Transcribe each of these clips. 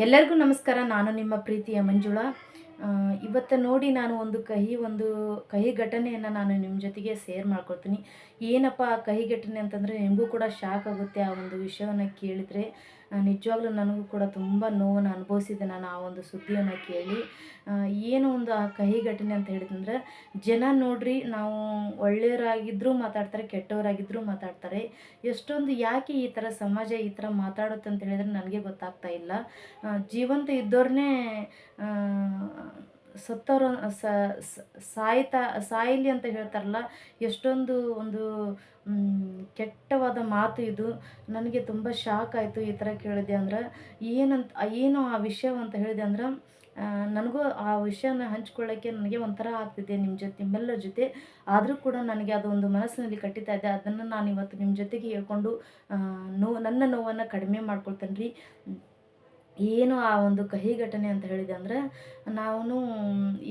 ಎಲ್ಲರಿಗೂ ನಮಸ್ಕಾರ. ನಾನು ನಿಮ್ಮ ಪ್ರೀತಿಯ ಮಂಜುಳಾ. ಇವತ್ತು ನೋಡಿ ನಾನು ಒಂದು ಕಹಿ ಒಂದು ಕಹಿ ಘಟನೆಯನ್ನು ನಾನು ನಿಮ್ಮ ಜೊತೆಗೆ ಸೇರ್ ಮಾಡ್ಕೊಳ್ತೀನಿ. ಏನಪ್ಪ ಆ ಕಹಿ ಘಟನೆ ಅಂತಂದರೆ, ನಿಮಗೂ ಕೂಡ ಶಾಕ್ ಆಗುತ್ತೆ ಆ ಒಂದು ವಿಷಯವನ್ನು ಕೇಳಿದರೆ. ನಿಜವಾಗ್ಲೂ ನನಗೂ ಕೂಡ ತುಂಬ ನೋವನ್ನು ಅನುಭವಿಸಿದೆ ನಾನು ಆ ಒಂದು ಸುದ್ದಿಯನ್ನು ಕೇಳಿ. ಏನು ಒಂದು ಆ ಕಹಿ ಘಟನೆ ಅಂತ ಹೇಳಿದಂದ್ರೆ ಜನ ನೋಡ್ರಿ ನಾವು ಒಳ್ಳೆಯವರಾಗಿದ್ದರೂ ಮಾತಾಡ್ತಾರೆ ಕೆಟ್ಟವರಾಗಿದ್ದರೂ ಮಾತಾಡ್ತಾರೆ. ಎಷ್ಟೊಂದು ಯಾಕೆ ಈ ಥರ ಸಮಾಜ ಈ ಥರ ಮಾತಾಡುತ್ತೆ ಅಂತ ಹೇಳಿದ್ರೆ ನನಗೆ ಗೊತ್ತಾಗ್ತಾ ಇಲ್ಲ. ಜೀವಂತ ಇದ್ದವ್ರನ್ನೇ ಸತ್ತವ್ರ ಸಾಯ್ತಾ, ಸಾಯಲಿ ಅಂತ ಹೇಳ್ತಾರಲ್ಲ, ಎಷ್ಟೊಂದು ಒಂದು ಕೆಟ್ಟವಾದ ಮಾತು ಇದು. ನನಗೆ ತುಂಬ ಶಾಕ್ ಆಯಿತು ಈ ಥರ ಕೇಳಿದೆ ಅಂದ್ರೆ. ಏನಂತ, ಏನು ಆ ವಿಷಯ ಅಂತ ಹೇಳಿದೆ ಅಂದ್ರೆ ನನಗೂ ಆ ವಿಷಯನ ಹಂಚ್ಕೊಳ್ಳೋಕ್ಕೆ ನನಗೆ ಒಂಥರ ಆಗ್ತಿದೆ ನಿಮ್ಮ ಜೊತೆ, ನಿಮ್ಮೆಲ್ಲರ ಜೊತೆ. ಆದರೂ ಕೂಡ ನನಗೆ ಅದು ಒಂದು ಮನಸ್ಸಿನಲ್ಲಿ ಕಟ್ಟಿತಾ ಇದೆ. ಅದನ್ನು ನಾನು ಇವತ್ತು ನಿಮ್ಮ ಜೊತೆಗೆ ಹೇಳ್ಕೊಂಡು ನೋವು ನನ್ನ ನೋವನ್ನು ಕಡಿಮೆ ಮಾಡ್ಕೊಳ್ತೇನೆ ರೀ ಏನು ಆ ಒಂದು ಕಹಿ ಘಟನೆ ಅಂತ ಹೇಳಿದೆ ಅಂದರೆ ನಾನು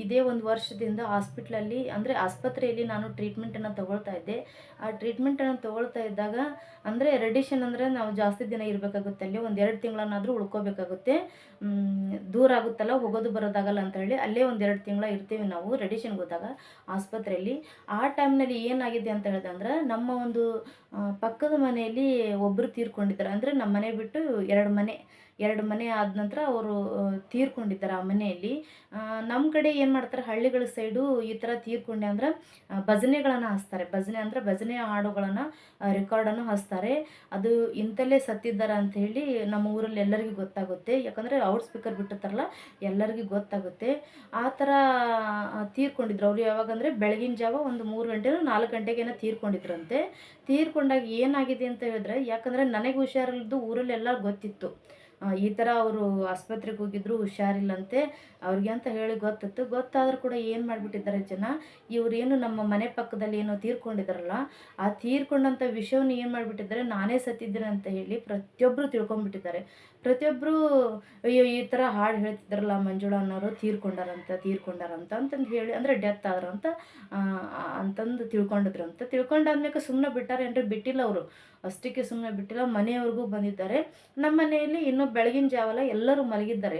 ಇದೇ ಒಂದು ವರ್ಷದಿಂದ ಹಾಸ್ಪಿಟ್ಲಲ್ಲಿ ಅಂದರೆ ಆಸ್ಪತ್ರೆಯಲ್ಲಿ ನಾನು ಟ್ರೀಟ್ಮೆಂಟನ್ನು ತಗೊಳ್ತಾ ಇದ್ದೆ. ಆ ಟ್ರೀಟ್ಮೆಂಟನ್ನು ತಗೊಳ್ತಾ ಇದ್ದಾಗ ಅಂದರೆ ರೆಡಿಷನ್ ಅಂದರೆ ನಾವು ಜಾಸ್ತಿ ದಿನ ಇರಬೇಕಾಗುತ್ತೆ, ಅಲ್ಲಿ ಒಂದು ಎರಡು ತಿಂಗಳನ್ನಾದರೂ ಉಳ್ಕೋಬೇಕಾಗುತ್ತೆ. ದೂರ ಆಗುತ್ತಲ್ಲ, ಹೋಗೋದು ಬರೋದಾಗಲ್ಲ ಅಂತ ಹೇಳಿ ಅಲ್ಲೇ ಒಂದು ಎರಡು ತಿಂಗಳ ಇರ್ತೀವಿ ನಾವು ರೆಡಿಷನ್ಗೆ ಹೋದಾಗ ಆಸ್ಪತ್ರೆಯಲ್ಲಿ. ಆ ಟೈಮ್ನಲ್ಲಿ ಏನಾಗಿದೆ ಅಂತ ಹೇಳಿದೆ ಅಂದ್ರೆ, ನಮ್ಮ ಒಂದು ಪಕ್ಕದ ಮನೆಯಲ್ಲಿ ಒಬ್ಬರು ತೀರ್ಕೊಂಡಿದ್ದಾರೆ. ಅಂದರೆ ನಮ್ಮ ಮನೆ ಬಿಟ್ಟು ಎರಡು ಮನೆ. ಎರಡು ಮನೆ ಆದ ನಂತರ ಅವರು ತೀರ್ಕೊಂಡಿದ್ದಾರೆ ಆ ಮನೆಯಲ್ಲಿ. ನಮ್ಮ ಕಡೆ ಏನು ಮಾಡ್ತಾರೆ, ಹಳ್ಳಿಗಳ ಸೈಡು ಈ ಥರ ತೀರ್ಕೊಂಡೆ ಅಂದ್ರೆ ಭಜನೆಗಳನ್ನು ಹಚ್ತಾರೆ. ಭಜನೆ ಅಂದರೆ ಭಜನೆ ಹಾಡುಗಳನ್ನು ರೆಕಾರ್ಡನ್ನು ಹಚ್ತಾರೆ. ಅದು ಇಂಥಲ್ಲೇ ಸತ್ತಿದ್ದಾರೆ ಅಂತ ಹೇಳಿ ನಮ್ಮ ಊರಲ್ಲಿ ಎಲ್ಲರಿಗೂ ಗೊತ್ತಾಗುತ್ತೆ. ಯಾಕಂದರೆ ಔಟ್ ಸ್ಪೀಕರ್ ಬಿಟ್ಟಿರ್ತಾರಲ್ಲ, ಎಲ್ಲರಿಗೂ ಗೊತ್ತಾಗುತ್ತೆ. ಆ ಥರ ತೀರ್ಕೊಂಡಿದ್ರು. ಅವರು ಯಾವಾಗಂದರೆ ಬೆಳಗಿನ ಜಾವ ಒಂದು ಮೂರು ಗಂಟೆ ನಾಲ್ಕು ಗಂಟೆಗೇನೋ ತೀರ್ಕೊಂಡಿದ್ರಂತೆ. ತೀರ್ಕೊಂಡಾಗ ಏನಾಗಿದೆ ಅಂತ ಹೇಳಿದ್ರೆ, ಯಾಕಂದರೆ ನನಗೆ ಹುಷಾರಿಲ್ಲದ್ದು ಊರಲ್ಲೆಲ್ಲ ಗೊತ್ತಿತ್ತು. ಈ ಥರ ಅವರು ಆಸ್ಪತ್ರೆಗೆ ಹೋಗಿದ್ರು ಹುಷಾರಿಲ್ಲಂತೆ. ಅವ್ರಿಗೆ ಅಂತ ಹೇಳಿ ಗೊತ್ತಿತ್ತು. ಗೊತ್ತಾದರೂ ಕೂಡ ಏನು ಮಾಡಿಬಿಟ್ಟಿದ್ದಾರೆ ಜನ? ಇವರೇನು ನಮ್ಮ ಮನೆ ಪಕ್ಕದಲ್ಲಿ ಏನೋ ತೀರ್ಕೊಂಡಿದ್ದಾರಲ್ಲ, ಆ ತೀರ್ಕೊಂಡಂಥ ವಿಷಯವನ್ನು ಏನು ಮಾಡಿಬಿಟ್ಟಿದ್ದಾರೆ? ನಾನೇ ಸತ್ತಿದ್ದೇನೆ ಅಂತ ಹೇಳಿ ಪ್ರತಿಯೊಬ್ಬರು ತಿಳ್ಕೊಂಡ್ಬಿಟ್ಟಿದ್ದಾರೆ. ಪ್ರತಿಯೊಬ್ಬರು ಅಯ್ಯೋ, ಈ ಥರ ಹಾಡು ಹೇಳ್ತಿದ್ರಲ್ಲ ಮಂಜುಳ ಅನ್ನೋರು, ತೀರ್ಕೊಂಡಾರಂತ ತೀರ್ಕೊಂಡಾರಂತ ಅಂತಂದು ಹೇಳಿ, ಅಂದರೆ ಡೆತ್ ಆದ್ರಂತ ಅಂತಂದು ತಿಳ್ಕೊಂಡಿದ್ರು ಅಂತ ತಿಳ್ಕೊಂಡಾದ್ಮೇಲೆ ಸುಮ್ಮನೆ ಬಿಟ್ಟಾರೆ ಅಂದರೆ ಬಿಟ್ಟಿಲ್ಲ ಅವರು. ಅಷ್ಟಕ್ಕೆ ಸುಮ್ಮನೆ ಬಿಟ್ಟಿಲ್ಲ. ಮನೆಯವ್ರಿಗೂ ಬಂದಿದ್ದಾರೆ. ನಮ್ಮ ಮನೆಯಲ್ಲಿ ಇನ್ನೂ ಬೆಳಗಿನ ಜಾವಲ್ಲ ಎಲ್ಲರೂ ಮಲಗಿದ್ದಾರೆ.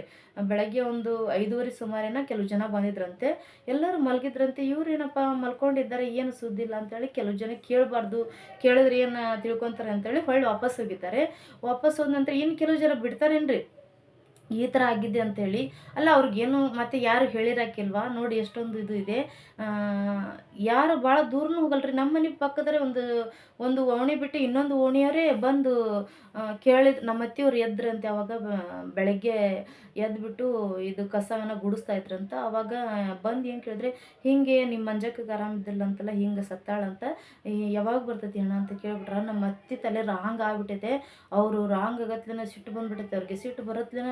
ಬೆಳಗ್ಗೆ ಒಂದು ಐದೂವರೆ ಸುಮಾರೇನ ಕೆಲವು ಜನ ಬಂದಿದ್ರಂತೆ. ಎಲ್ಲರೂ ಮಲಗಿದ್ರಂತೆ. ಇವ್ರೇನಪ್ಪ ಮಲ್ಕೊಂಡಿದ್ದಾರೆ, ಏನು ಸುದ್ದಿಲ್ಲ ಅಂತೇಳಿ ಕೆಲವು ಜನ ಕೇಳಬಾರ್ದು, ಕೇಳಿದ್ರೆ ಏನು ತಿಳ್ಕೊತಾರೆ ಅಂತೇಳಿ ಹೊಳ್ಳಿ ವಾಪಸ್ ಹೋಗಿದ್ದಾರೆ. ವಾಪಸ್ ಹೋದ ನಂತರ ಇನ್ನು ಕೆಲವು ಜನ ಬಿಡ್ತಾರೇನ್ರಿ ಈ ಥರ ಆಗಿದೆ ಅಂಥೇಳಿ ಅಲ್ಲ, ಅವ್ರಿಗೇನು ಮತ್ತೆ ಯಾರು ಹೇಳಿರಾಕಿಲ್ವಾ? ನೋಡಿ ಎಷ್ಟೊಂದು ಇದು ಇದೆ. ಯಾರು ಭಾಳ ದೂರನೂ ಹೋಗಲ್ರಿ. ನಮ್ಮ ಮನೆ ಪಕ್ಕದರೆ ಒಂದು ಒಂದು ಓಣಿ ಬಿಟ್ಟು ಇನ್ನೊಂದು ಓಣಿಯವರೇ ಬಂದು ಕೇಳಿದ ನಮ್ಮ ಅತ್ತಿಯವ್ರು ಎದ್ರಂತೆ ಅವಾಗ ಬೆಳಗ್ಗೆ ಎದ್ಬಿಟ್ಟು ಇದು ಕಸವನ್ನು ಗುಡಿಸ್ತಾ ಇದ್ರಂತ. ಅವಾಗ ಬಂದು ಏನು ಕೇಳಿದ್ರೆ, ಹಿಂಗೆ ನಿಮ್ಮ ಮಂಜಕ್ಕಗೆ ಆರಾಮಿದ್ದಿಲ್ಲ ಅಂತಲ್ಲ, ಹಿಂಗೆ ಸತ್ತಾಳಂತ ಯಾವಾಗ ಬರ್ತೈತಿ ಅಣ್ಣ? ಅಂತ ಕೇಳ್ಬಿಟ್ರ. ನಮ್ಮ ಅತ್ತಿ ತಲೆ ರಾಂಗ್ ಆಗ್ಬಿಟ್ಟೈತೆ. ಅವರು ರಾಂಗ್ ಆಗತ್ಲೇನ ಸಿಟ್ಟು ಬಂದ್ಬಿಟ್ಟೈತೆ. ಅವ್ರಿಗೆ ಸಿಟ್ಟು ಬರತ್ಲೇನ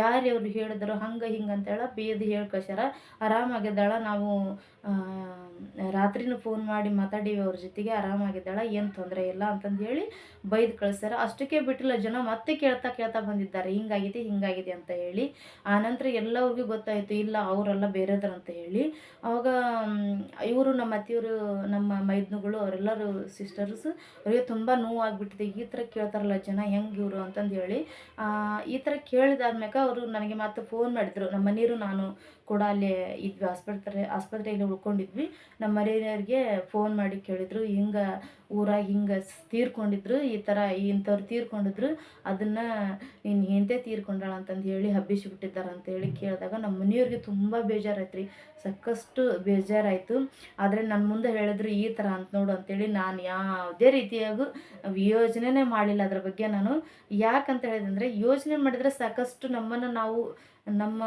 ಯಾರು ಅವ್ರು ಹೇಳಿದ್ರು ಹಂಗೆ ಹಿಂಗೆ ಅಂತೇಳಿ ಬೇದಿ ಹೇಳಿ ಕಳ್ಸ್ಯಾರ ಆರಾಮಾಗಿದ್ದಾಳ, ನಾವು ರಾತ್ರಿನೂ ಫೋನ್ ಮಾಡಿ ಮಾತಾಡೀವಿ ಅವ್ರ ಜೊತೆಗೆ, ಆರಾಮಾಗಿದ್ದಾಳ, ಏನು ತೊಂದರೆ ಇಲ್ಲ ಅಂತಂದು ಹೇಳಿ ಬೈದು ಕಳಿಸ್ಯಾರ. ಅಷ್ಟಕ್ಕೆ ಬಿಟ್ಟಿಲ್ಲ ಜನ ಮತ್ತೆ ಕೇಳ್ತಾ ಕೇಳ್ತಾ ಬಂದಿದ್ದಾರೆ, ಹಿಂಗಾಗಿದೆ ಹಿಂಗಾಗಿದೆ ಅಂತ ಹೇಳಿ. ಆನಂತರ ಎಲ್ಲರಿಗೂ ಗೊತ್ತಾಯಿತು, ಇಲ್ಲ ಅವರೆಲ್ಲ ಬೇರೆದ್ರ ಅಂತ ಹೇಳಿ. ಅವಾಗ ಇವರು ನಮ್ಮ ಅತ್ತಿಯವರು, ನಮ್ಮ ಮೈದ್ನುಗಳು, ಅವರೆಲ್ಲರೂ ಸಿಸ್ಟರ್ಸ್ ಅವರಿಗೆ ತುಂಬ ನೋವಾಗ್ಬಿಟ್ಟಿದೆ. ಈ ಥರ ಕೇಳ್ತಾರಲ್ಲ ಜನ, ಹೆಂಗೆ ಇವರು ಅಂತಂದು ಹೇಳಿ. ಈ ಥರ ಕೇಳಿದಾದ್ಮ್ಯಾಕ ಅವರು ನನಗೆ ಮತ್ತೆ ಫೋನ್ ಮಾಡಿದರು. ನಮ್ಮ ಮನೆಯವರು ನಾನು ಕೂಡ ಅಲ್ಲಿ ಇದ್ವಿ, ಆಸ್ಪತ್ರೆ, ಆಸ್ಪತ್ರೆಯಲ್ಲಿ ಉಳ್ಕೊಂಡಿದ್ವಿ. ನಮ್ಮ ಮನೆಯವ್ರಿಗೆ ಫೋನ್ ಮಾಡಿ ಕೇಳಿದ್ರು, ಹಿಂಗೆ ಊರಾಗ ಹಿಂಗೆ ತೀರ್ಕೊಂಡಿದ್ರು, ಈ ಥರ ಇಂಥವ್ರು ತೀರ್ಕೊಂಡಿದ್ರು, ಅದನ್ನು ನೀನು ಹೆಂತೆ ತೀರ್ಕೊಂಡಾಳ ಅಂತಂದು ಹೇಳಿ ಹಬ್ಬಿಸಿಬಿಟ್ಟಿದ್ದಾರೆ ಅಂತ ಹೇಳಿ ಕೇಳಿದಾಗ ನಮ್ಮ ಮನೆಯವ್ರಿಗೆ ತುಂಬ ಬೇಜಾರಾಯ್ತು ರೀ ಸಾಕಷ್ಟು ಬೇಜಾರಾಯಿತು. ಆದರೆ ನನ್ನ ಮುಂದೆ ಹೇಳಿದ್ರು ಈ ಥರ ಅಂತ ನೋಡು ಅಂತೇಳಿ ನಾನು ಯಾವುದೇ ರೀತಿಯಾಗೂ ಯೋಚನೆನೇ ಮಾಡಿಲ್ಲ ಅದ್ರ ಬಗ್ಗೆ ನಾನು. ಯಾಕಂತ ಹೇಳಿದಂದರೆ ಯೋಜನೆ ಮಾಡಿದರೆ ಸಾಕಷ್ಟು ನಮ್ಮನ್ನು ನಾವು ನಮ್ಮ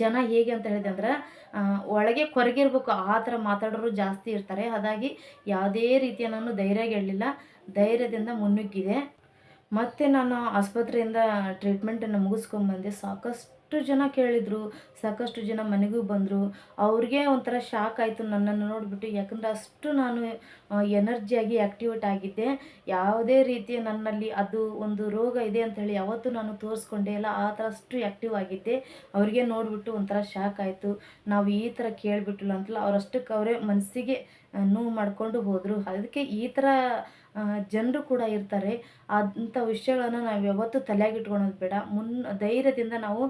ಜನ ಹೇಗೆ ಅಂತ ಹೇಳಿದೆ ಅಂದ್ರೆ ಒಳಗೆ ಕೊರಗಿರ್ಬೇಕು, ಆ ಥರ ಮಾತಾಡೋರು ಜಾಸ್ತಿ ಇರ್ತಾರೆ. ಹಾಗಾಗಿ ಯಾವುದೇ ರೀತಿಯ ನಾನು ಧೈರ್ಯ ಹೇಳಲಿಲ್ಲ. ಧೈರ್ಯದಿಂದ ಮುನ್ನುಗ್ಗಿದೆ. ಮತ್ತು ನಾನು ಆಸ್ಪತ್ರೆಯಿಂದ ಟ್ರೀಟ್ಮೆಂಟನ್ನು ಮುಗಿಸ್ಕೊಂಬಂದೆ ಸಾಕಷ್ಟು ಜನ ಕೇಳಿದರು, ಸಾಕಷ್ಟು ಜನ ಮನೆಗೂ ಬಂದರು. ಅವ್ರಿಗೆ ಒಂಥರ ಶಾಕ್ ಆಯಿತು ನನ್ನನ್ನು ನೋಡಿಬಿಟ್ಟು. ಯಾಕಂದರೆ ಅಷ್ಟು ನಾನು ಎನರ್ಜಿಯಾಗಿ ಆ್ಯಕ್ಟಿವೇಟ್ ಆಗಿದ್ದೆ. ಯಾವುದೇ ರೀತಿಯ ನನ್ನಲ್ಲಿ ಅದು ಒಂದು ರೋಗ ಇದೆ ಅಂತ ಹೇಳಿ ಯಾವತ್ತೂ ನಾನು ತೋರಿಸ್ಕೊಂಡೆ ಇಲ್ಲ. ಆ ಥರ ಅಷ್ಟು ಆ್ಯಕ್ಟಿವ್ ಆಗಿದ್ದೆ. ಅವ್ರಿಗೆ ನೋಡಿಬಿಟ್ಟು ಒಂಥರ ಶಾಕ್ ಆಯಿತು. ನಾವು ಈ ಥರ ಕೇಳಿಬಿಟ್ಟಿಲ್ಲ ಅಂತಲ್ಲ ಅವ್ರಷ್ಟಕ್ಕೆ ಅವರೇ ಮನಸ್ಸಿಗೆ ನೋವು ಮಾಡಿಕೊಂಡು ಹೋದರು. ಅದಕ್ಕೆ ಈ ಥರ ಜನರು ಕೂಡ ಇರ್ತಾರೆ. ಅಂಥ ವಿಷಯಗಳನ್ನು ನಾವು ಯಾವತ್ತೂ ತಲೆಯಾಗಿಟ್ಕೊಳ್ಳೋದು ಇಟ್ಕೊಳೋದು ಬೇಡ. ಮುನ್, ಧೈರ್ಯದಿಂದ ನಾವು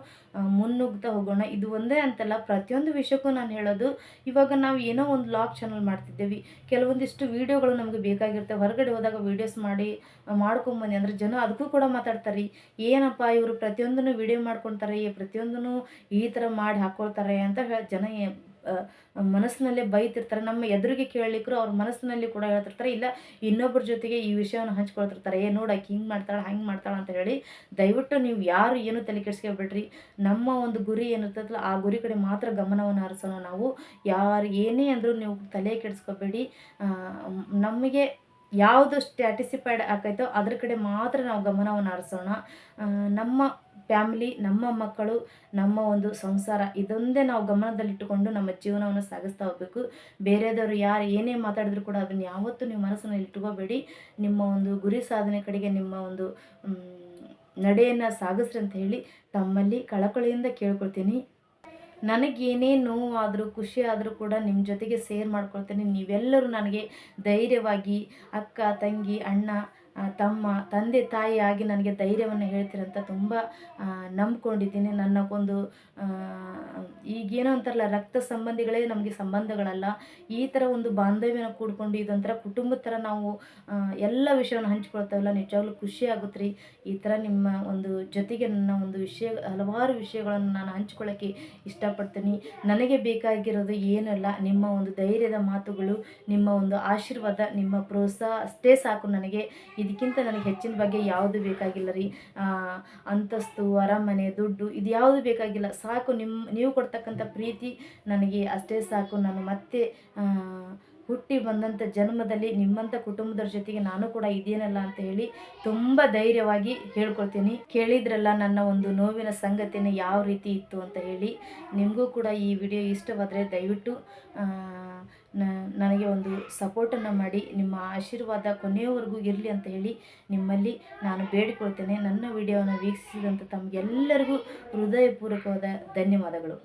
ಮುನ್ನುಗ್ತಾ ಹೋಗೋಣ. ಇದು ಒಂದೇ ಅಂತಲ್ಲ, ಪ್ರತಿಯೊಂದು ವಿಷಯಕ್ಕೂ ನಾನು ಹೇಳೋದು, ಇವಾಗ ನಾವು ಏನೋ ಒಂದು ಲಾಗ್ ಚಾನಲ್ ಮಾಡ್ತಿದ್ದೇವೆ. ಕೆಲವೊಂದಿಷ್ಟು ವೀಡಿಯೋಗಳು ನಮಗೆ ಬೇಕಾಗಿರ್ತವೆ ಹೊರಗಡೆ ಹೋದಾಗ ವೀಡಿಯೋಸ್ ಮಾಡಿ ಮಾಡ್ಕೊಂಬಂದು ಅಂದರೆ ಜನ ಅದಕ್ಕೂ ಕೂಡ ಮಾತಾಡ್ತಾರೆ. ಏನಪ್ಪ ಇವರು ಪ್ರತಿಯೊಂದನ್ನು ವಿಡಿಯೋ ಮಾಡ್ಕೊತಾರೆ, ಪ್ರತಿಯೊಂದನ್ನು ಈ ಥರ ಮಾಡಿ ಹಾಕ್ಕೊಳ್ತಾರೆ ಅಂತ ಹೇಳಿ ಜನ ಮನಸ್ಸಿನಲ್ಲೇ ಬೈತಿರ್ತಾರೆ. ನಮ್ಮ ಎದುರಿಗೆ ಕೇಳಲಿಕ್ಕರು ಅವ್ರ ಮನಸ್ಸಿನಲ್ಲಿ ಕೂಡ ಹೇಳ್ತಿರ್ತಾರೆ. ಇಲ್ಲ ಇನ್ನೊಬ್ಬರ ಜೊತೆಗೆ ಈ ವಿಷಯವನ್ನು ಹಂಚ್ಕೊಳ್ತಿರ್ತಾರೆ. ಏ ನೋಡಕ್ಕೆ ಹಿಂಗೆ ಮಾಡ್ತಾಳೆ, ಹಂಗೆ ಮಾಡ್ತಾಳೆ ಅಂತ ಹೇಳಿ ದಯವಿಟ್ಟು ನೀವು ಯಾರು ಏನು ತಲೆ ಕೆಡಿಸ್ಕೊಬೇಡ್ರಿ. ನಮ್ಮ ಒಂದು ಗುರಿ ಏನಿರ್ತದಲ್ಲ ಆ ಗುರಿ ಕಡೆ ಮಾತ್ರ ಗಮನವನ್ನು ಹರಿಸೋಣ ನಾವು. ಯಾರು ಏನೇ ಅಂದರೂ ನೀವು ತಲೆ ಕೆಡಿಸ್ಕೋಬೇಡಿ. ನಮಗೆ ಯಾವುದು ಸ್ಟ್ಯಾಟಿಸಿಫೈಡ್ ಆಕೈತೋ ಅದ್ರ ಕಡೆ ಮಾತ್ರ ನಾವು ಗಮನವನ್ನು ಹರಿಸೋಣ. ನಮ್ಮ ಫ್ಯಾಮಿಲಿ, ನಮ್ಮ ಮಕ್ಕಳು, ನಮ್ಮ ಒಂದು ಸಂಸಾರ, ಇದೊಂದೇ ನಾವು ಗಮನದಲ್ಲಿಟ್ಟುಕೊಂಡು ನಮ್ಮ ಜೀವನವನ್ನು ಸಾಗಿಸ್ತಾ ಹೋಗಬೇಕು. ಬೇರೆದವರು ಯಾರು ಏನೇ ಮಾತಾಡಿದ್ರು ಕೂಡ ಅದನ್ನು ಯಾವತ್ತೂ ನಿಮ್ಮ ಮನಸ್ಸಿನಲ್ಲಿ ಇಟ್ಕೋಬೇಡಿ. ನಿಮ್ಮ ಒಂದು ಗುರಿ ಸಾಧನೆ ಕಡೆಗೆ ನಿಮ್ಮ ಒಂದು ನಡೆಯನ್ನು ಸಾಗಿಸ್ರಿ ಅಂತ ಹೇಳಿ ತಮ್ಮಲ್ಲಿ ಕಳಕಳಿಯಿಂದ ಕೇಳ್ಕೊಳ್ತೀನಿ. ನನಗೇನೇ ಆದರೂ ಖುಷಿ ಆದರೂ ಕೂಡ ನಿಮ್ಮ ಜೊತೆಗೆ ಸೇರ್ ಮಾಡ್ಕೊಳ್ತೀನಿ. ನೀವೆಲ್ಲರೂ ನನಗೆ ಧೈರ್ಯವಾಗಿ ಅಕ್ಕ, ತಂಗಿ, ಅಣ್ಣ ತಮ್ಮ ತಂದೆ ತಾಯಿಯಾಗಿ ನನಗೆ ಧೈರ್ಯವನ್ನು ಹೇಳ್ತೀರಂತ ತುಂಬ ನಂಬ್ಕೊಂಡಿದ್ದೀನಿ. ನನ್ನ ಒಂದು ಈಗೇನೋ ಅಂತಾರಲ್ಲ ರಕ್ತ ಸಂಬಂಧಿಗಳೇ ನಮಗೆ ಸಂಬಂಧಗಳಲ್ಲ. ಈ ಥರ ಒಂದು ಬಾಂಧವ್ಯನ ಕೂಡ್ಕೊಂಡು ಇದೊಂಥರ ಕುಟುಂಬದ ಥರ ನಾವು ಎಲ್ಲ ವಿಷಯವನ್ನು ಹಂಚ್ಕೊಳ್ತೇವಲ್ಲ, ನಿಜವಾಗ್ಲೂ ಖುಷಿ ಆಗುತ್ತೆ ರೀ ಈ ಥರ ನಿಮ್ಮ ಒಂದು ಜೊತೆಗೆ ನನ್ನ ಒಂದು ವಿಷಯ, ಹಲವಾರು ವಿಷಯಗಳನ್ನು ನಾನು ಹಂಚ್ಕೊಳ್ಳೋಕ್ಕೆ ಇಷ್ಟಪಡ್ತೀನಿ. ನನಗೆ ಬೇಕಾಗಿರೋದು ಏನಲ್ಲ, ನಿಮ್ಮ ಒಂದು ಧೈರ್ಯದ ಮಾತುಗಳು, ನಿಮ್ಮ ಒಂದು ಆಶೀರ್ವಾದ, ನಿಮ್ಮ ಪ್ರೋತ್ಸಾಹ ಅಷ್ಟೇ ಸಾಕು ನನಗೆ. ಇದಕ್ಕಿಂತ ನನಗೆ ಹೆಚ್ಚಿನ ಬಗ್ಗೆ ಯಾವುದು ಬೇಕಾಗಿಲ್ಲ ರೀ? ಅಂತಸ್ತು, ಅರಮನೆ, ದುಡ್ಡು ಇದು ಯಾವುದು ಬೇಕಾಗಿಲ್ಲ. ಸಾಕು ನಿಮ್ಮ ನೀವು ಕೊಡ್ತಕ್ಕಂಥ ಪ್ರೀತಿ ನನಗೆ ಅಷ್ಟೇ ಸಾಕು. ನಾನು ಮತ್ತೆ ಹುಟ್ಟಿ ಬಂದಂಥ ಜನ್ಮದಲ್ಲಿ ನಿಮ್ಮಂಥ ಕುಟುಂಬದವ್ರ ಜೊತೆಗೆ ನಾನು ಕೂಡ ಇದೇನಲ್ಲ ಅಂತ ಹೇಳಿ ತುಂಬ ಧೈರ್ಯವಾಗಿ ಹೇಳ್ಕೊಳ್ತೀನಿ. ಕೇಳಿದ್ರಲ್ಲ ನನ್ನ ಒಂದು ನೋವಿನ ಸಂಗತಿಯನ್ನು ಯಾವ ರೀತಿ ಇತ್ತು ಅಂತ ಹೇಳಿ. ನಿಮಗೂ ಕೂಡ ಈ ವಿಡಿಯೋ ಇಷ್ಟವಾದರೆ ದಯವಿಟ್ಟು ನನಗೆ ಒಂದು ಸಪೋರ್ಟನ್ನು ಮಾಡಿ. ನಿಮ್ಮ ಆಶೀರ್ವಾದ ಕೊನೆಯವರೆಗೂ ಇರಲಿ ಅಂತ ಹೇಳಿ ನಿಮ್ಮಲ್ಲಿ ನಾನು ಬೇಡಿಕೊಳ್ತೇನೆ. ನನ್ನ ವಿಡಿಯೋವನ್ನು ವೀಕ್ಷಿಸಿದಂಥ ತಮಗೆಲ್ಲರಿಗೂ ಹೃದಯಪೂರ್ವಕವಾದ ಧನ್ಯವಾದಗಳು.